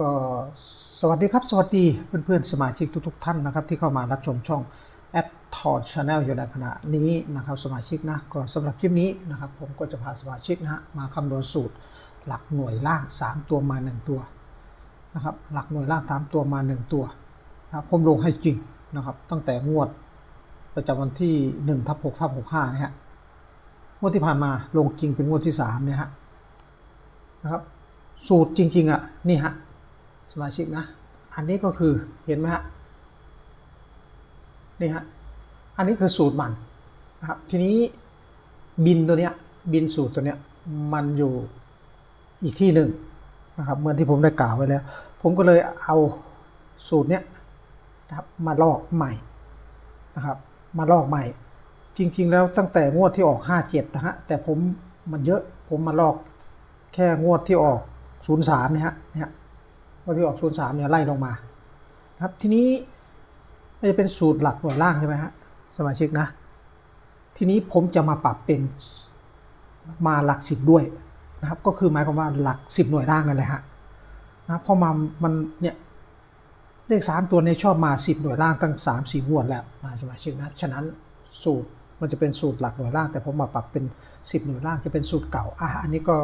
ก็สวัสดีครับ สวัสดีเพื่อนๆ สมาชิกทุก ๆ ท่านนะครับ ที่เข้ามารับชมช่อง a d t o r Channel อยู่ในขณะนี้นะครับสมาชิกนะก็สำหรับคลิปนี้นะครับ ผมก็จะพาสมาชิกนะฮะมาคำนวณสูตรหลักหน่วยล่าง 3 ตัวมา 1 ตัวนะครับหลักหน่วยล่างสามตัวมา 1 ตัวนะครับผมลงให้จริงนะครับตั้งแต่งวดประจำวันที่1ทับ6ทับ65นะฮะงวดที่ผ่านมาลงจริงเป็นงวดที่3เนี่ยฮะนะครับสูตรจริงๆอะนี่ฮะ มาชิกนะ อันนี้ก็คือเห็นไหมฮะนี่ฮะอันนี้คือสูตรมันนะครับทีนี้บินตัวเนี้ยบินสูตรตัวเนี้ยมันอยู่อีกที่หนึ่งนะครับเหมือนที่ผมได้กล่าวไว้แล้ว ผมก็เลยเอาสูตรเนี้ยนะครับมาลอกใหม่นะครับมาลอกใหม่ จริง ๆ แล้วตั้งแต่งวดที่ออก 57 นะฮะแต่ผมมันเยอะผมมาลอกแค่งวดที่ออก 03 เนี่ยฮะเนี่ย งวดที่ออก03เนี่ยไล่ลงมาครับทีนี้มันจะเป็นสูตรหลักหน่วยล่างใช่ไหมฮะสมาชิกนะ ทีนี้ผมจะมาปรับเป็นมาหลักสิบด้วยนะครับ ก็คือหมายความว่าหลักสิบหน่วยล่างนั่นแหละฮะนะเพราะมามันเนี่ยเลขสามตัวนี้ชอบมาสิบหน่วยล่างตั้งสามสี่งวดแล้วนะสมาชิกนะฉะนั้นสูตรมันจะเป็นสูตรหลักหน่วยล่าง แต่ผมมาปรับเป็นสิบหน่วยล่างจะเป็นสูตรเก่าอะอันนี้ก็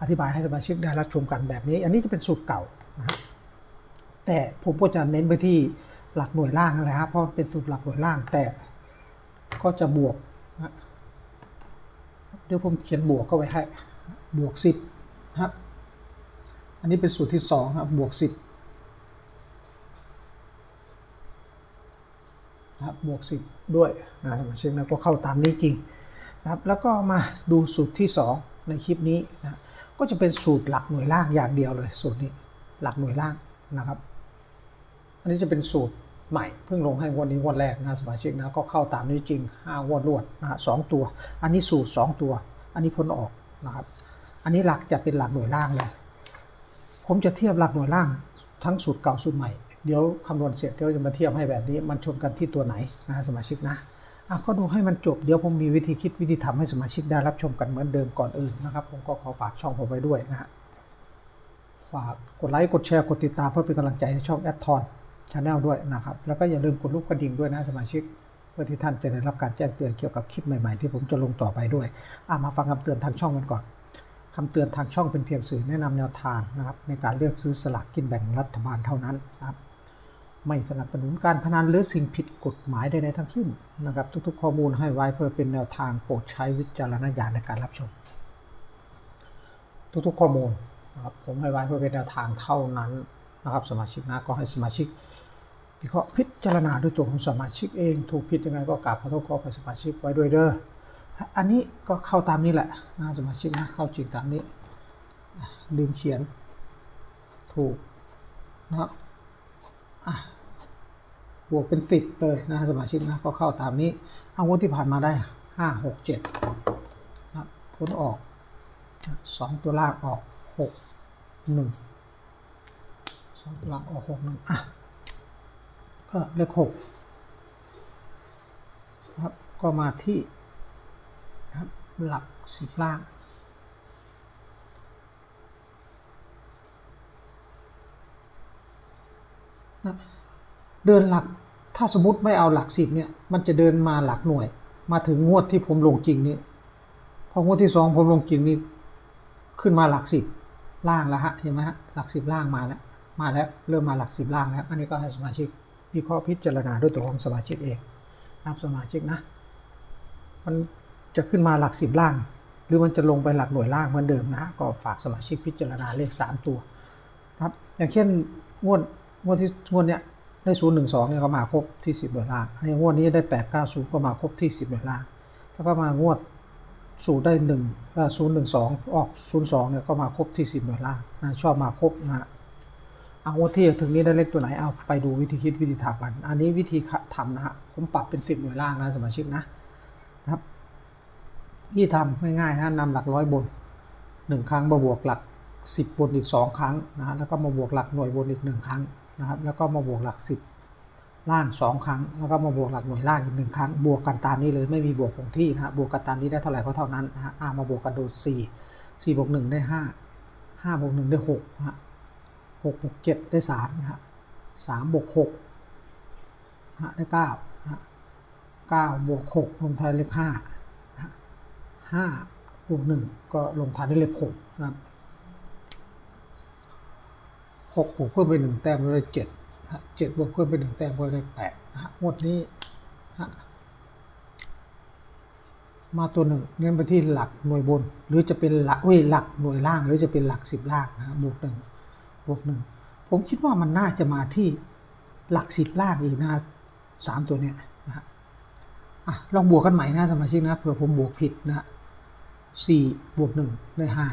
อธิบายให้สมาชิกได้รับชมกันแบบนี้ อันนี้จะเป็นสูตรเก่า นะฮะแต่ผมก็จะเน้นไปที่หลักหน่วยล่างนะครับเพราะเป็นสูตรหลักหน่วยล่าง แต่ก็จะบวกนะเดี๋ยวผมเขียนบวกก็ไว้ให้บวกสิบนะครับอันนี้เป็นสูตรที่สองครับบวกสิบนะครับบวกสิบด้วยนะสมาชิกนะก็เข้าตามนี้จริงนะครับแล้วก็มาดูสูตรที่สองในคลิปนี้นะก็จะเป็นสูตรหลักหน่วยล่างอย่างเดียวเลยสูตรนี้ หลักหน่วยล่างนะครับ อันนี้จะเป็นสูตรใหม่เพิ่งลงให้วดนี้งวดแรกนะสมาชิกนะก็เข้าตามนี้จริง5งวดรวดนะฮะสองตัว อันนี้สูตร 2 ตัว อันนี้พ้นออกนะครับ อันนี้หลักจะเป็นหลักหน่วยล่างเลย ผมจะเทียบหลักหน่วยล่างทั้งสูตรเก่าสูตรใหม่ เดี๋ยวคำนวณเสร็จเดี๋ยวจะมาเทียบให้แบบนี้ มันชนกันที่ตัวไหนนะสมาชิกนะอะก็ดูให้มันจบเดี๋ยวผมมีวิธีคิดวิธีทำให้สมาชิกได้รับชมกันเหมือนเดิมก่อนอื่นนะครับ ผมก็ขอฝากช่องผมไว้ด้วยนะฮะ ฝากกดไลค์กดแชร์กดติดตามเพื่อเป็นกำลังใจให้ช่องแอดทอนชาแนลด้วยนะครับ แล้วก็อย่าลืมกดรูปกระดิ่งด้วยนะสมาชิกเพื่อที่ท่านจะได้รับการแจ้งเตือนเกี่ยวกับคลิปใหม่ๆที่ผมจะลงต่อไปด้วยอะมาฟังคำเตือนทางช่องกันก่อนคำเตือนทางช่องเป็นเพียงสื่อแนะนำแนวทางนะครับในการเลือกซื้อสลากกินแบ่งรัฐบาลเท่านั้นนะครับไม่สนับสนุนการพนันหรือสิ่งผิดกฎหมายใดๆทั้งสิ้นนะครับ ทุกๆ ข้อมูลให้ไว้เพื่อเป็นแนวทางโปรดใช้วิจารณญาณในการรับชม ทุกๆ ข้อมูล นะครับผมให้ไว้เพื่อเป็นแนวทางเท่านั้นนะครับสมาชิกนะก็ให้สมาชิกวิเคราะห์พิจารณาด้วยตัวของสมาชิกเองถูกผิดยังไงก็กราบขอโทษขอไปสมาชิกไว้ด้วยเด้ออันนี้ก็เข้าตามนี้แหละนะสมาชิกนะเข้าจริงตามนี้ ลืมเขียนถูกนะครับบวกเป็นสิบเลยนะสมาชิกนะก็เข้าตามนี้เอางวดที่ผ่านมาได้ห้าหกเจ็ดนะผลออกสองตัวลางออก หกหนึ่งสองตัวล่างออกหกหนึ่งอะก็เลขหกครับก็มาที่ครับหลักสิบล่างนะเดินหลักถ้าสมมติไม่เอาหลักสิบเนี่ยมันจะเดินมาหลักหน่วย มาถึงงวดที่ผมลงจริงนี่พองวดที่สองผมลงจริงนี่ขึ้นมาหลักสิบ ล่างแล้วฮะเห็นไหมฮะหลักสิบล่างมาแล้วมาแล้วเริ่มมาหลักสิบล่างแล้วอันนี้ก็ให้สมาชิกวิเคราะห์พิจารณาด้วยตัวของสมาชิกเองนะครับสมาชิกนะมันจะขึ้นมาหลักสิบล่าง หรือมันจะลงไปหลักหน่วยล่างเหมือนเดิมนะก็ฝากสมาชิกพิจารณาเลขสามตัวนะครับอย่างเช่นงวดงวดที่งวดเนี้ยได้ศูนย์หนึ่งสองเนี่ยก็มาครบที่สิบหน่วยล่างอันนี้งวดนี้ได้แปดเก้าศูนย์ก็มาครบที่สิบหน่วยล่างแล้วก็มางวด สูตรได้หนึ่งศูนย์หนึ่งสองออกศูนย์สองเนี่ยก็มาครบที่สิบหน่วยล่างนะชอบมาครบนะเอาว่าที่ถึงนี้ได้เลขตัวไหนเอาไปดูวิธีคิดวิธีทำกัน อันนี้วิธีทำนะฮะผมปรับเป็นสิบหน่วยล่างนะสมาชิกนะนะครับที่ทำง่ายๆนะนำหลักร้อยบนหนึ่งครั้งมาบวกหลักสิบบนอีกสองครั้งนะฮะแล้วก็มาบวกหลักหน่วยบนอีกหนึ่งครั้งนะครับ แล้วก็มาบวกหลักสิบ ล่างสองครั้ง แล้วก็มาบวกหลักหน่วยล่างอีกหนึ่งครั้ง บวกกันตามนี้เลยไม่มีบวกคงที่นะฮะบวกกันตามนี้ได้เท่าไหร่ก็เท่านั้นนะฮะอามาบวกกันดูสี่สี่บวกหนึ่งได้ห้าห้าบวกหนึ่งได้หกฮะหกบวกเจ็ดได้สามนะฮะสามบวกหกฮะได้เก้าฮะเก้าบวกหกลงท้ายเลขห้าฮะห้าบวกหนึ่งก็ลงท้ายด้วยเลขหกนะครับหกบวกเพิ่มไปหนึ่งแต้มได้เจ็ด เจ็ดบวกเพิ่มไปหนึ่งแต้มก็ได้แปดนะฮะงวดนี้นะฮะมาตัวหนึ่งเน้นไปที่หลักหน่วยบน หรือจะเป็นหลักเว้ยหลักหน่วยล่าง หรือจะเป็นหลักสิบล่างนะบวกหนึ่งบวกหนึ่งผมคิดว่ามันน่าจะมาที่หลักสิบล่างอีกนะสามตัวเนี้ยนะฮะอะลองบวกกันใหม่นะสมาชิกนะเผื่อผมบวกผิดนะฮะสี่บวกหนึ่งได้ห้า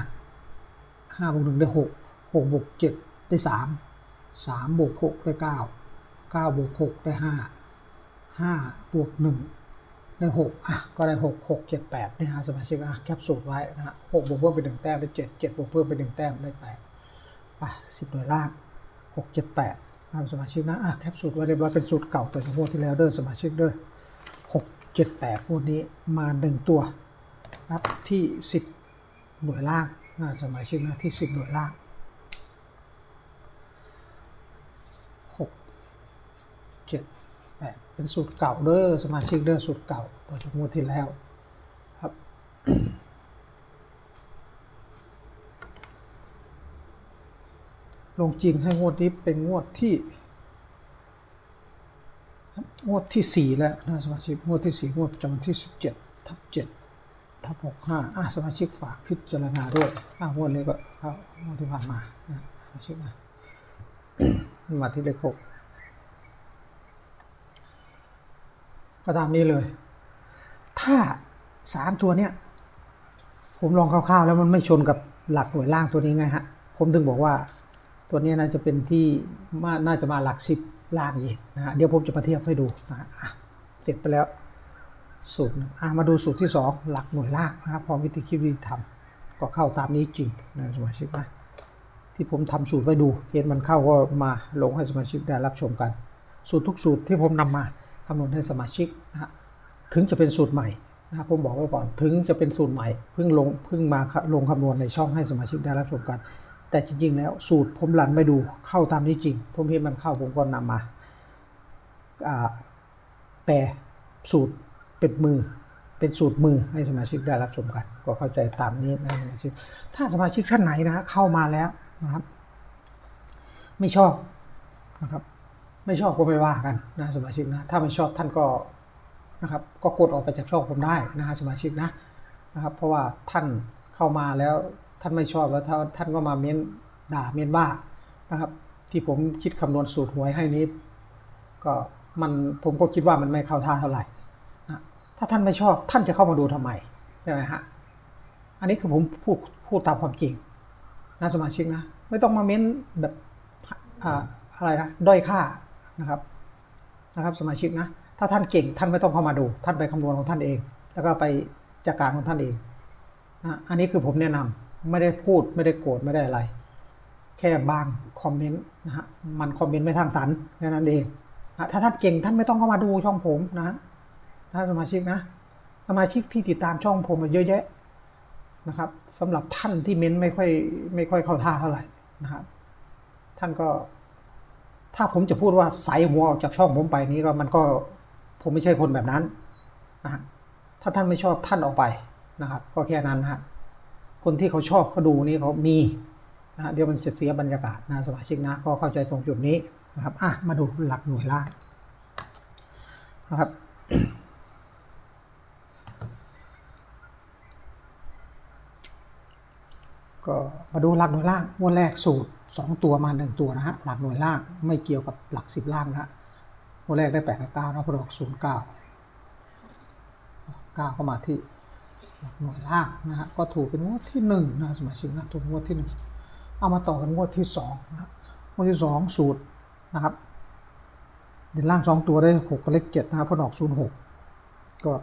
ห้าบวกหนึ่งได้หกหกบวกเจ็ดได้สาม สามบวกหกได้เก้าเก้าบวกหกได้ห้าห้าบวกหนึ่งได้หกอะก็ได้หกหกเจ็ดแปดนี่ฮะสมาชิกอะแคปสูตรไว้นะฮะหกบวกเพิ่มไปหนึ่งแต้มได้เจ็ดเจ็ดบวกเพิ่มไปหนึ่งแต้มได้แปดอะสิบหน่วยล่างหกเจ็ดแปดนะครับสมาชิกนะอะแคปสูตรไว้เรียบร้อยเป็นสูตรเก่าตัวจากงวดที่แล้วเด้อสมาชิกเด้อหกเจ็ดแปดงวดนี้มาหนึ่งตัวนับที่สิบหน่วยล่างนะสมาชิกนะที่สิบหน่วยล่างหก เจ็ดแปดเป็นสูตรเก่าเด้อสมาชิกเด้อสูตรเก่าต่อจากงวดที่แล้วครับลงจริงให้งวดนี้เป็นงวดที่ งวดที่สี่แล้วนะสมาชิกงวดที่สี่งวดประจำวันที่สิบเจ็ดทับเจ็ดทับหกห้าอะสมาชิกฝากพิจารณาด้วยอะงวดนี้ก็เข้างวดที่ผ่านมานะสมาชิกนะมาที่เลขหก ก็ตามนี้เลย ถ้าสามตัวเนี้ยผมลองคร่าวๆ แล้วมันไม่ชนกับหลักหน่วยล่างตัวนี้ไงฮะ ผมถึงบอกว่าตัวนี้น่าจะเป็นที่มาน่าจะมาหลักสิบล่างอีกนะฮะเดี๋ยวผมจะมาเทียบให้ดูนะฮะเสร็จไปแล้วสูตรหนึ่งอะมาดูสูตรที่สองหลักหน่วยล่างนะครับพร้อมวิธีคิดวิธีทำก็เข้าตามนี้จริงนะสมาชิกนะที่ผมทำสูตรไว้ดูเห็นมันเข้าก็มาลงให้สมาชิกได้รับชมกัน สูตรทุกสูตรที่ผมนำมา คำนวณให้สมาชิกนะฮะถึงจะเป็นสูตรใหม่นะผมบอกไว้ก่อนถึงจะเป็นสูตรใหม่เพิ่งลงเพิ่งมาลงคำนวณในช่องให้สมาชิกได้รับชมกัน แต่จริงๆแล้วสูตรผมรันไปดูเข้าตามนี้จริง ผมเห็นมันเข้าผมก็นำมาอ่าแปลสูตรเป็นมือเป็นสูตรมือให้สมาชิกได้รับชมกัน ก็เข้าใจตามนี้นะสมาชิกถ้าสมาชิกท่านไหนนะฮะเข้ามาแล้วนะครับ ไม่ชอบนะครับ ไม่ชอบก็ไม่ว่ากันนะสมาชิกนะ ถ้าไม่ชอบท่านก็นะครับ ก็กดออกไปจากช่องผมได้นะฮะสมาชิกนะนะครับ เพราะว่าท่านเข้ามาแล้วท่านไม่ชอบแล้วถ้าท่านก็มาเม้นด่าเม้นว่านะครับ ที่ผมคิดคำนวณสูตรหวยให้นี้ ก็มันผมก็คิดว่ามันไม่เข้าท่าเท่าไหร่นะถ้าท่านไม่ชอบท่านจะเข้ามาดูทำไมใช่ไหมฮะอันนี้คือผมพูดพูดตามความจริงนะสมาชิกนะ ไม่ต้องมาเม้นแบบอ่าอะไรนะด้อยค่า นะครับนะครับสมาชิกนะถ้าท่านเก่งท่านไม่ต้องเข้ามาดู ท่านไปคำนวณของท่านเอง แล้วก็ไปจัดการของท่านเองนะอันนี้คือผมแนะนำไม่ได้พูดไม่ได้โกรธไม่ได้อะไร แค่บางคอมเมนต์นะฮะมันคอมเมนต์ไม่ทางสรรค์แค่นั้นเองนะถ้าท่านเก่งท่านไม่ต้องเข้ามาดูช่องผมนะนะสมาชิกนะ สมาชิกที่ติดตามช่องผมเยอะแยะนะครับสำหรับท่านที่เม้นไม่ค่อยไม่ค่อยเข้าท่าเท่าไหร่นะครับท่านก็ ถ้าผมจะพูดว่าใสหัวออกจากช่องผมไปนี้ก็มันก็ผมไม่ใช่คนแบบนั้นนะฮะถ้าท่านไม่ชอบท่านออกไปนะครับ ก็แค่นั้นฮะคนที่เขาชอบเขาดูนี่เขามีนะฮะเดี๋ยวมันเสียบรรยากาศนะสมาชิกนะก็เข้าใจตรงจุดนี้นะครับอะมาดูหลักหน่วยล่างนะครับก็มาดูหลักหน่วยล่างงวดแรกสูตร 2 ตัวมา 1 ตัวนะฮะหลักหน่วยล่างไม่เกี่ยวกับหลัก 10 ล่างนะฮะงวแรกได้8กับ9นะพอดอก0 9 9ก็มาที่หลักหน่วยล่างนะฮะก็ถูกเป็นงวดที่1นะสมาชิกนะถูกงวดที่ 1 เอามาต่อกันงวดที่2นะฮะงวดที่ 2 สูตรนะครับเด่นล่าง 2 ตัวได้6กับเลข7นะครับพอดอก 0 6 ก็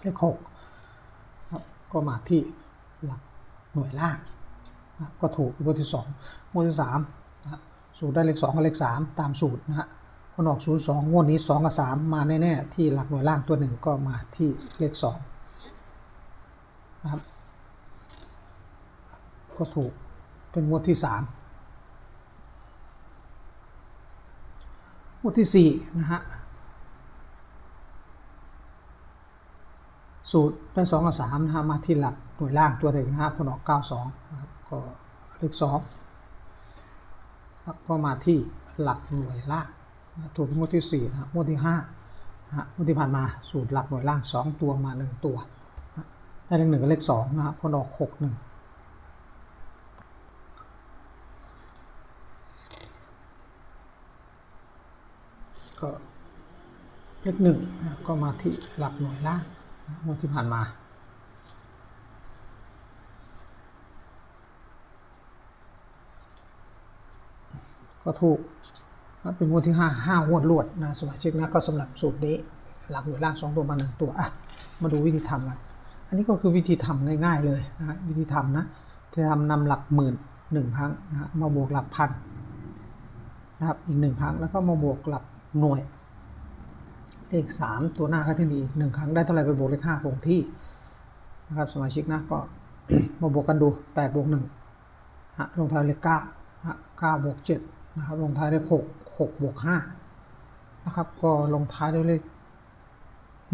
เลข6ครับก็มาที่หลักหน่วยล่าง ก็ถูกงวดที่สองงวดที่สามสูตรได้เลขสองกับเลขสามตามสูตรนะฮะพอนออกศูนย์สองงวดนี้สองกับสามมาแน่ๆที่หลักหน่วยล่างตัวหนึ่งก็มาที่เลขสองนะครับก็ถูกเป็นงวดที่สามงวดที่สี่นะฮะสูตรได้สองกับสามนะฮะมาที่หลักหน่วยล่างตัวหนึ่งนะครับผลออกเก้าสองนะครับ ก็เลขสองก็มาที่หลักหน่วยล่างนะถูกงวดที่สี่นะครับงวดที่ห้านะฮะงวดที่ผ่านมาสูตรหลักหน่วยล่างสองตัวมาหนึ่งตัวนะได้เลขหนึ่งกับเลขสองนะครับผลออกหกหนึ่งก็เลขหนึ่งก็มาที่หลักหน่วยล่างงวดที่ผ่านมา ก็ถูกเป็นงวดที่ห้าห้างวดรวดนะสมาชิกนะก็สำหรับสูตรนี้หลักหน่วยล่างสองตัวมาหนึ่งตัวอะมาดูวิธีทำกันอันนี้ก็คือวิธีทำง่ายๆเลยนะวิธีทำนะจะทำนำหลักหมื่นหนึ่งครั้งนะมาบวกหลักพันนะครับอีกหนึ่งครั้งแล้วก็มาบวกหลักหน่วยเลขสามตัวหน้าก็ที่ดีหนึ่งครั้งได้เท่าไหร่ไปบวกเลขห้าคงที่นะครับสมาชิกนะก็มาบวกกันดูแปดบวกหนึ่งฮะลงท้ายเลขเก้าฮะเก้าบวกเจ็ด นะครับลงท้ายเลขหกหกบวกห้านะครับ ก็ลงท้ายด้วยเลข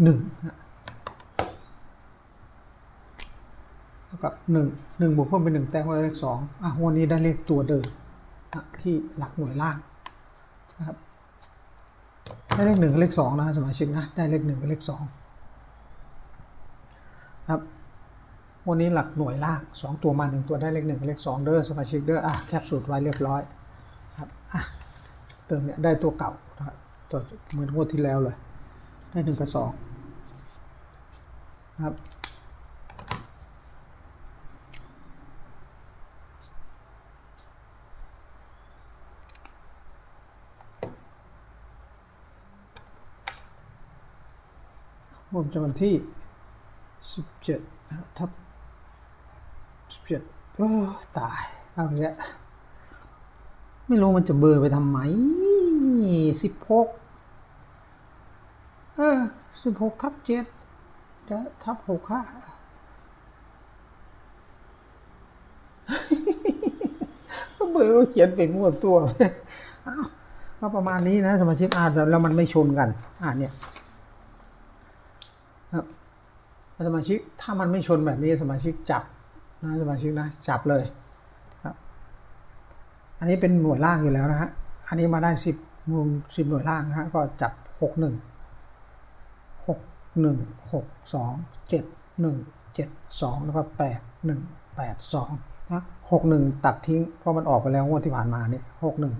หนึ่งนะเท่ากับหนึ่งหนึ่งบวกเพิ่มเป็นหนึ่งแต้มก็ได้เลขสองอะวันนี้ได้เลขตัวเดิมนะที่หลักหน่วยล่างนะครับได้เลขหนึ่งกับเลขสองนะสมาชิกนะได้เลขหนึ่งกับเลขสองครับวันนี้หลักหน่วยล่างสองตัวมาหนึ่งตัวได้เลขหนึ่งกับเลขสองเด้อสมาชิกเด้ออะแคปสูตรไว้เรียบร้อย เติมเนี่ยได้ตัวเก่านะครับตัวเหมือนงวดที่แล้วเลย ได้หนึ่งกับสองครับผมจะวันที่สิบเจ็ดทับสิบเจ็ดโอ้ตาย เอาอีกแล้ว ไม่รู้มันจะเบอร์ไปทำไมสิบหกเออสิบหกทับเจ็ดเดี๋ยวทับหกห้าก็เบอร์ว่าเขียนเป็นมั่วตัวก็ประมาณนี้นะสมาชิกอ่านแล้วมันไม่ชนกัน อ่านเนี่ยครับสมาชิกถ้ามันไม่ชนแบบนี้สมาชิกจับนะสมาชิกนะ จับเลย อันนี้เป็นหน่วยล่างอยู่แล้วนะฮะ อันนี้มาได้สิบรวมสิบหน่วยล่างนะฮะ ก็จับหกหนึ่งหกหนึ่งหกสองเจ็ดหนึ่งเจ็ดสองแล้วก็แปดหนึ่งแปดสองนะหกหนึ่งตัดทิ้ง เพราะมันออกไปแล้วงวดที่ผ่านมาเนี่ยหกหนึ่ง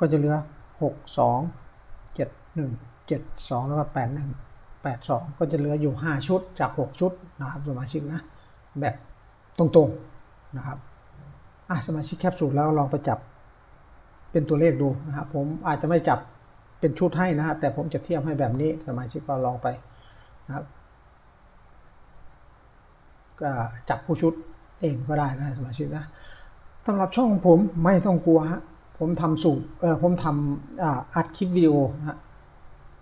ก็จะเหลือหกสองเจ็ดหนึ่งเจ็ดสองแล้วก็แปดหนึ่ง82ก็จะเหลืออยู่5ชุดจาก6ชุดนะครับสมาชิกนะ แบบตรงๆนะครับ สมาชิกแคปสูตรแล้วลองไปจับเป็นตัวเลขดูนะครับผมอาจจะไม่จับเป็นชุดให้นะฮะแต่ผมจะเทียบให้แบบนี้สมาชิกก็ลองไปนะครับก็จับผู้ชุดเองก็ได้นะสมาชิกนะสำหรับช่องผมไม่ต้องกลัวฮะผมทำสูตรเออผมทำอ่าอัดคลิปวิดีโอน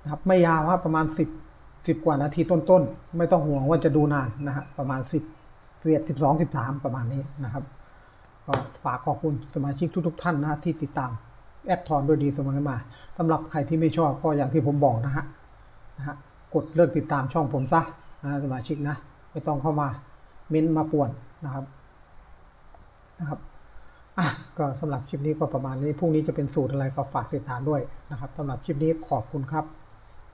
ะครับไม่ยาวครับประมาณ 10 10 กว่านาทีต้นๆ ไม่ต้องห่วงว่าจะดูนานนะฮะประมาณ 10เวียด12 13 ประมาณนี้นะครับ ก็ฝากขอบคุณสมาชิกทุก ๆ ท่านนะที่ติดตามแอดทอนด้วยดีเสมอมาสำหรับใครที่ไม่ชอบก็อย่างที่ผมบอกนะฮะนะฮะกดเลิกติดตามช่องผมซะนะสมาชิกนะไม่ต้องเข้ามาเม้นมาป่วนนะครับนะครับอะก็สำหรับคลิปนี้ก็ประมาณนี้พรุ่งนี้จะเป็นสูตรอะไรก็ฝากติดตามด้วยนะครับสำหรับคลิปนี้ขอบคุณครับ